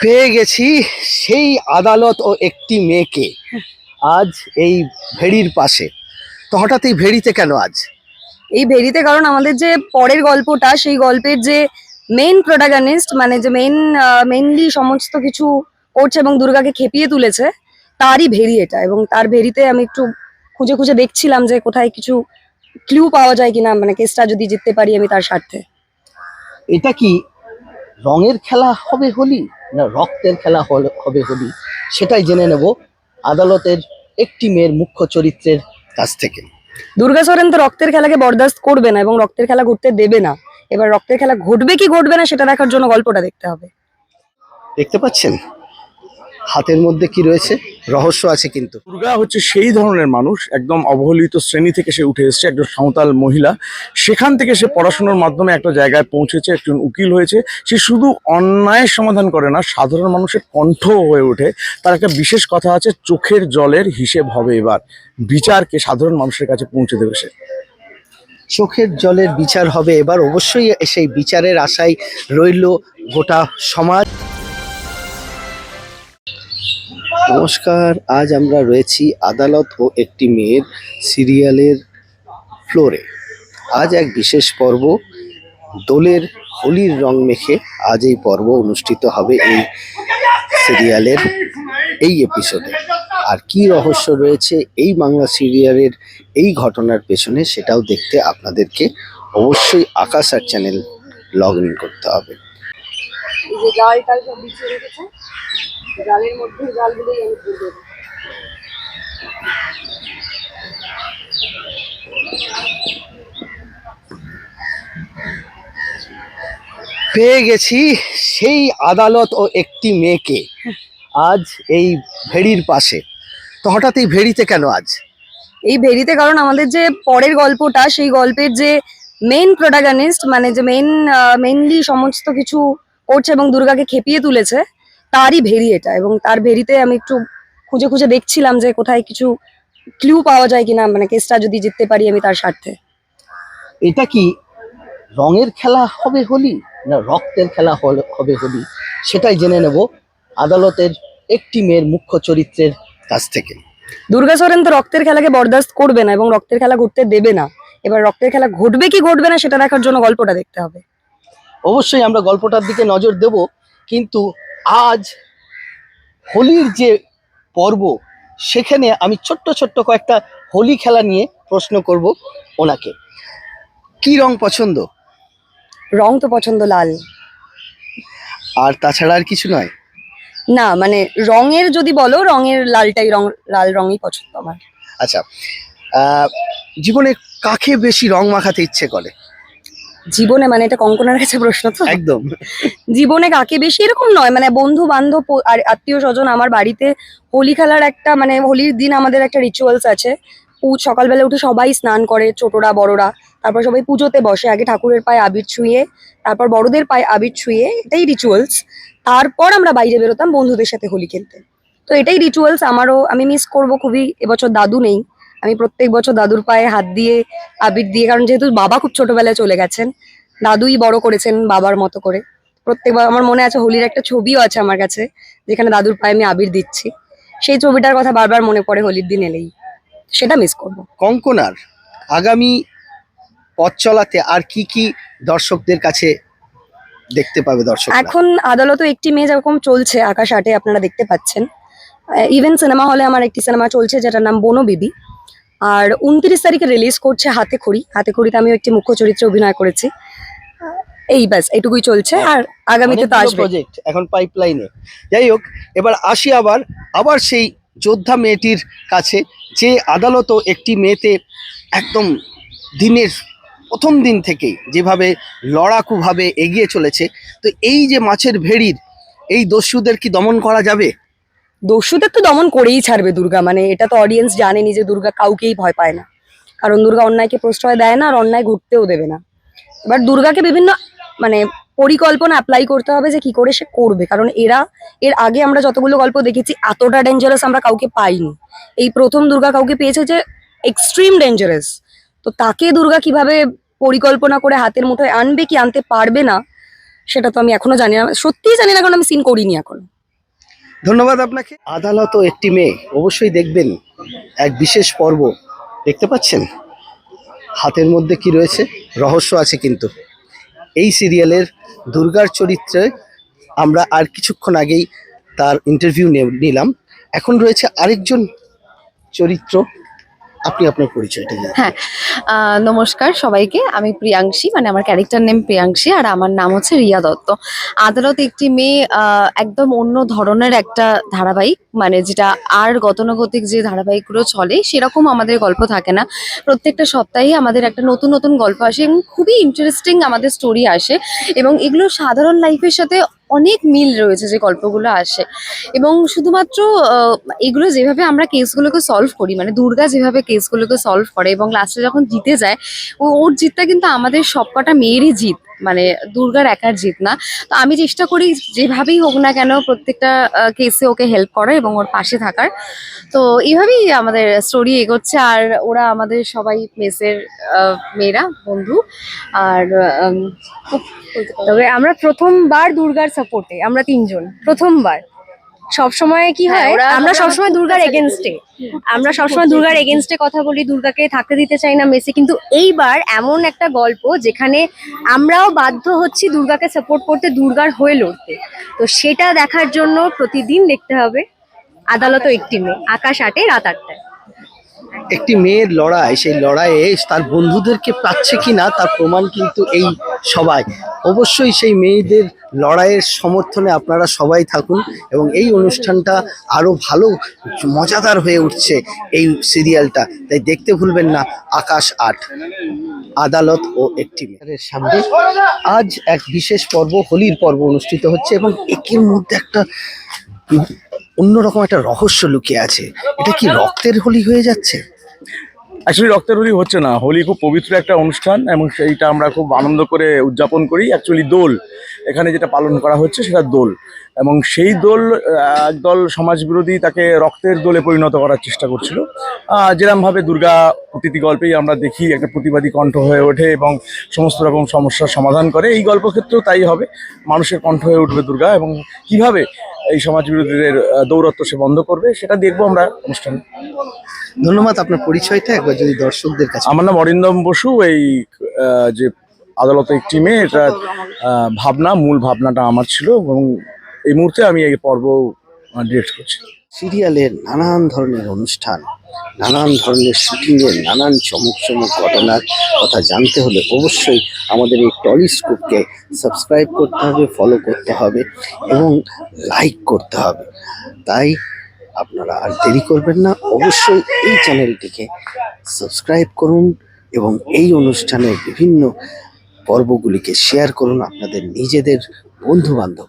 পেয়ে গেছি সেই আদালত ও একটি মেয়েকে। আজ এই ভেড়ির পাশে। তো হঠাৎ এই ভেড়িতে কেন আজ? এই ভেরিতে কারণ আমাদের যে পরের গল্পটা সেই গল্পের যে মেইন প্রোটাগনিস্ট মানে যে মেইন মেইনলি সমস্ত কিছু করছে এবং দুর্গাকে খেপিয়ে তুলেছে তারই ভেরি এটা। এবং তার ভেরিতে আমি একটু খুঁজে খুঁজে দেখছিলাম যে কোথায় কিছু ক্লু পাওয়া যায় কিনা মানে কেসটা যদি জিততে পারি আমি তার স্বার্থে। এটা কি রঙের খেলা হবে হোলি? না রক্তের খেলা হল- হবে হবি সেটাই জেনে নেব আদালতের একটি মেয়ের মুখ্য চরিত্রের কাছ থেকে। দুর্গা সোরেন তো রক্তের খেলাকে বরদাস্ত করবে না এবং রক্তের খেলা ঘটতে দেবে না। এবার রক্তের খেলা ঘটবে কি ঘটবে না সেটা দেখার জন্য গল্পটা দেখতে হবে। দেখতে পাচ্ছেন? হাতের মধ্যে কি রয়েছে? রহস্য আছে কিন্তু। দুর্গা হচ্ছে সেই ধরনের মানুষ একদম অবহেলিত শ্রেণি থেকে সে উঠে এসেছে একজন সাঁওতাল মহিলা। সেখান থেকে সে পড়াশোনার মাধ্যমে একটা জায়গায় পৌঁছেছে একজন উকিল হয়েছে। সে শুধু অন্যায়ের সমাধান করে না সাধারণ মানুষের কণ্ঠ হয়ে ওঠে। তার একটা বিশেষ কথা আছে চোখের জলের হিসেব হবে এবার। বিচারকে সাধারণ মানুষের কাছে পৌঁছে দেবে সে। চোখের জলের বিচার হবে এবার। অবশ্যই সেই বিচারের আশায় রইল গোটা সমাজ। নমস্কার, আজ আমরা রয়েছি আদালত ও একটি মেয়ের সিরিয়ালের ফ্লোরে আজ এক বিশেষ পর্ব, দোলের হোলির রং মেখে আজ এই পর্ব অনুষ্ঠিত হবে এই সিরিয়ালের এই এপিসোডে আর কি রহস্য রয়েছে এই বাংলা সিরিয়ালের এই ঘটনার পেছনে সেটাও দেখতে আপনাদেরকে অবশ্যই আকাশ আর চ্যানেল লগ ইন করতে হবে। যে জাল টাল সব বিছিয়ে রেখেছে জালের মধ্যে জালগুলোই আমি তুলবো পেয়ে গেছি সেই আদালত ও একটি মেয়েকে। আজ এই ভেড়ির পাশে। তো হঠাৎ এই ভেড়িতে কেন আজ? এই ভেরিতে কারণ আমাদের যে পরের গল্পটা সেই গল্পের যে মেইন প্রোটাগনিস্ট মানে যে মেইন মেইনলি সমস্ত কিছু করছে এবং দুর্গাকে খেপিয়ে তুলেছে তারই ভেরি এটা। এবং তার ভেরিতে আমি একটু খুঁজে খুঁজে দেখছিলাম যে কোথায় কিছু ক্লু পাওয়া যায় কিনা মানে কেসটা যদি জিততে পারি আমি তার স্বার্থে। এটা কি রঙের খেলা হবে হোলি না রক্তের খেলা হবে হোলি? সেটাই জেনে নেব আদালতের একটি মেয়ের মুখ্য চরিত্রের কাছ থেকে। দুর্গা সোরেন তো রক্তের খেলাকে বরদাস্ত করবে না এবং রক্তের খেলা ঘটতে দেবে না। এবার রক্তের খেলা ঘটবে কি ঘটবে না সেটা দেখার জন্য গল্পটা দেখতে হবে। অবশ্যই আমরা গল্পটার দিকে নজর দেব কিন্তু আজ হোলির যে পর্ব সেখানে আমি ছোট্ট ছোট্ট কয়েকটা হোলি খেলা নিয়ে প্রশ্ন করব ওনাকে। কি রং পছন্দ? রং তো পছন্দ লাল। আর তাছাড়া আর কিছু নয়? না মানে রঙের যদি বলো রঙের লালটাই রং লাল রঙই পছন্দ আমার। আচ্ছা জীবনে কাকে বেশি রং মাখাতে ইচ্ছে করে? জীবনে মানে এটা কঙ্কনার কাছে প্রশ্ন তো। একদম। জীবনে কাকে বেশি? এরকম নয় মানে বন্ধু বান্ধব আর আত্মীয় স্বজন আমার বাড়িতে হোলি খেলার একটা মানে হোলির দিন আমাদের একটা রিচুয়ালস আছে। সকালবেলা উঠে সবাই স্নান করে ছোটরা বড়রা। তারপর সবাই পুজোতে বসে আগে ঠাকুরের পায়ে আবির ছুঁয়ে তারপর বড়দের পায়ে আবির ছুঁয়ে এটাই রিচুয়ালস তারপর আমরা বাইরে বেরোতাম বন্ধুদের সাথে হোলি খেলতে। তো এটাই রিচুয়ালস আমারও আমি মিস করব খুবই এবছর দাদু নেই। আমি প্রত্যেক বছর দাদুর পায়ে হাত দিয়ে আবির দিয়ে কারণ যেহেতু বাবা খুব ছোটবেলায় চলে গেছেন দাদুই বড় করেছেন বাবার মতো করে। প্রত্যেকবার আমার মনে আছে হোলির একটা ছবিও আছে আমার কাছে যেখানে দাদুর পায়ে আমি আবির দিচ্ছি। সেই ছবিটার কথা বারবার মনে পড়ে হোলির দিন এলেই। সেটা মিস করব। কঙ্কনার আগামী পথ চলাতে আর কি কি দর্শকদের কাছে দেখতে পাবে দর্শক এখন আদালতে একটি মেয়ে যেরকম চলছে আকাশ আটে আপনারা দেখতে পাচ্ছেন। ইভেন সিনেমা হলে আমার একটি সিনেমা চলছে যেটার নাম বনো বিবি আর উনত্রিশ তারিখে রিলিজ করছে হাতে খড়ি। হাতে খড়িতে আমিও একটি মুখ্য চরিত্রে অভিনয় করেছি। এই ব্যাস এইটুকুই চলছে আর আগামীতে তো আসবে প্রজেক্ট এখন পাইপলাইনে যাই হোক এবার আসি আবার আবার সেই যোদ্ধা মেয়েটির কাছে যে আদালতও একটি মেয়েতে একদম দিনের প্রথম দিন থেকেই যেভাবে লড়াকুভাবে এগিয়ে চলেছে তো এই যে মাছের ভেড়ির এই দস্যুদের কি দমন করা যাবে? দস্যুদের তো দমন করেই ছাড়বে দুর্গা মানে এটা তো অডিয়েন্স জানেনি যে দুর্গা কাউকেই ভয় পায় না। কারণ দুর্গা অন্যায়কে প্রশ্রয় দেয় না আর অন্যায় ঘুরতেও দেবে না। এবার দুর্গাকে বিভিন্ন মানে পরিকল্পনা অ্যাপ্লাই করতে হবে যে কি করে সে করবে। কারণ এরা, এর আগে আমরা যতগুলো গল্প দেখেছি, এতটা ডেঞ্জারাস আমরা কাউকে পাইনি। এই প্রথম দুর্গা কাউকে পেয়েছে যে এক্সট্রিম ডেঞ্জারাস তো তাকে দুর্গা কীভাবে পরিকল্পনা করে হাতের মুঠোয় আনবে কি আনতে পারবে না, সেটা তো আমি এখনও জানি না। সত্যিই জানি না, কারণ আমি সিন করিনি এখন। ধন্যবাদ আপনাকে। আদালত ও একটি মেয়ে, অবশ্যই দেখবেন এক বিশেষ পর্ব। দেখতে পাচ্ছেন? হাতের মধ্যে কি রয়েছে? রহস্য আছে কিন্তু। এই সিরিয়ালের দুর্গার চরিত্রে আমরা আর কিছুক্ষণ আগেই তার ইন্টারভিউ নিলাম। এখন রয়েছে আরেকজন চরিত্র। আপনি আপনার পরিচয়টা দিন আহ, নমস্কার সবাইকে। আমি প্রিয়াংশী মানে আমার ক্যারেক্টার নেম প্রিয়াংশী আর আমার নাম হচ্ছে রিয়া দত্ত। আদালত একটি মেয়ে একদম অন্য ধরনের একটা ধারাবাহিক মানে যেটা আর গতানুগতিক যে ধারাবাহিকগুলো চলে সেরকম আমাদের গল্প থাকে না। প্রত্যেকটা সপ্তাহে আমাদের একটা নতুন নতুন গল্প আসে এবং খুবই ইন্টারেস্টিং আমাদের স্টোরি আসে এবং এগুলো সাধারণ লাইফের সাথে অনেক মিল রয়েছে যে গল্পগুলো আসে। এবং শুধুমাত্র এগুলো যেভাবে আমরা কেসগুলোকে সলভ করি মানে দুর্গা যেভাবে কেসগুলোকে সলভ করে এবং লাস্টে যখন জিতে যায় ওর জিতটা কিন্তু আমাদের সবকটা মেয়েরই জিত। মানে দুর্গার একার জিত না। তো আমি চেষ্টা করি যেভাবেই হোক না কেন প্রত্যেকটা কেসে ওকে হেল্প করার এবং ওর পাশে থাকার। তো এইভাবেই আমাদের স্টোরি এগোচ্ছে। আর ওরা আমাদের সবাই মেসের মেয়েরা বন্ধু। আর খুব তবে আমরা প্রথমবার দুর্গার সাপোর্টে আমরা তিনজন প্রথমবার। সব সময় কি হ্যাঁ, হয় আমরা সবসময় দুর্গার এগেনস্টে আমরা সবসময় দুর্গার এগেনস্টে কথা বলি দুর্গাকে থাকতে দিতে চাই না মেসি। কিন্তু এইবার এমন একটা গল্প যেখানে আমরাও বাধ্য হচ্ছি দুর্গাকে সাপোর্ট করতে দুর্গার হয়ে লড়তে। তো সেটা দেখার জন্য প্রতিদিন দেখতে হবে। আদালত একটি মেয়ে আকাশ আটে রাত আটটায়। একটি মেয়ের লড়াই, সেই লড়াইয়ে তার বন্ধুদেরকে পাচ্ছে কি না তার প্রমাণ কিন্তু এই সবাই অবশ্যই সেই মেয়েদের লড়াইয়ের সমর্থনে আপনারা সবাই থাকুন এবং এই অনুষ্ঠানটা আরও ভালো, মজাদার হয়ে উঠছে এই সিরিয়ালটা। তাই দেখতে ভুলবেন না, আকাশ আট, আদালত ও একটি মেয়ের সামনে আজ এক বিশেষ পর্ব, হোলির পর্ব অনুষ্ঠিত হচ্ছে এবং একের মধ্যে একটা অন্যরকম একটা রহস্য লুকিয়ে আছে। এটা কি রক্তের হোলি হয়ে যাচ্ছে? অ্যাকচুয়ালি রক্তের হোলি হচ্ছে না। হোলি খুব পবিত্র একটা অনুষ্ঠান, এবং সেইটা আমরা খুব আনন্দ করে উদযাপন করি। অ্যাকচুয়ালি দোল। এখানে যেটা পালন করা হচ্ছে সেটা দোল। এবং সেই দোল একদল সমাজবিরোধী তাকে রক্তের দোলে পরিণত করার চেষ্টা করছিল। যেরমভাবে দুর্গা প্রতিটি গল্পেই আমরা দেখি একটা প্রতিবাদী কণ্ঠ হয়ে ওঠে এবং সমস্ত রকম সমস্যার সমাধান করে। এই গল্প ক্ষেত্রেও তাই হবে। মানুষের কণ্ঠ হয়ে উঠবে দুর্গা। এবং কীভাবে এই সমাজ বিরোধীদের দৌরত্ব সে বন্ধ করবে সেটা দেখব আমরা অনুষ্ঠান। ধন্যবাদ আপনার পরিচয়টা একবার যদি দর্শকদের কাছে। আমার নাম অরিন্দম বসু এই যে আদালতের একটি মেয়ে এটা ভাবনা মূল ভাবনাটা আমার ছিল এবং এই মুহূর্তে আমি এই পর্ব ডিরেক্ট করছি। সিরিয়ালের নানান ধরনের অনুষ্ঠান, নানান ধরনের শুটিংয়ের নানান চমক চমক ঘটনার কথা জানতে হলে অবশ্যই আমাদের এই টলিস্কোপকে সাবস্ক্রাইব করতে হবে ফলো করতে হবে এবং লাইক করতে হবে। তাই আপনারা আর দেরি করবেন না, অবশ্যই এই চ্যানেলটিকে সাবস্ক্রাইব করুন এবং এই অনুষ্ঠানের বিভিন্ন পর্বগুলিকে শেয়ার করুন আপনাদের নিজেদের বন্ধু বান্ধব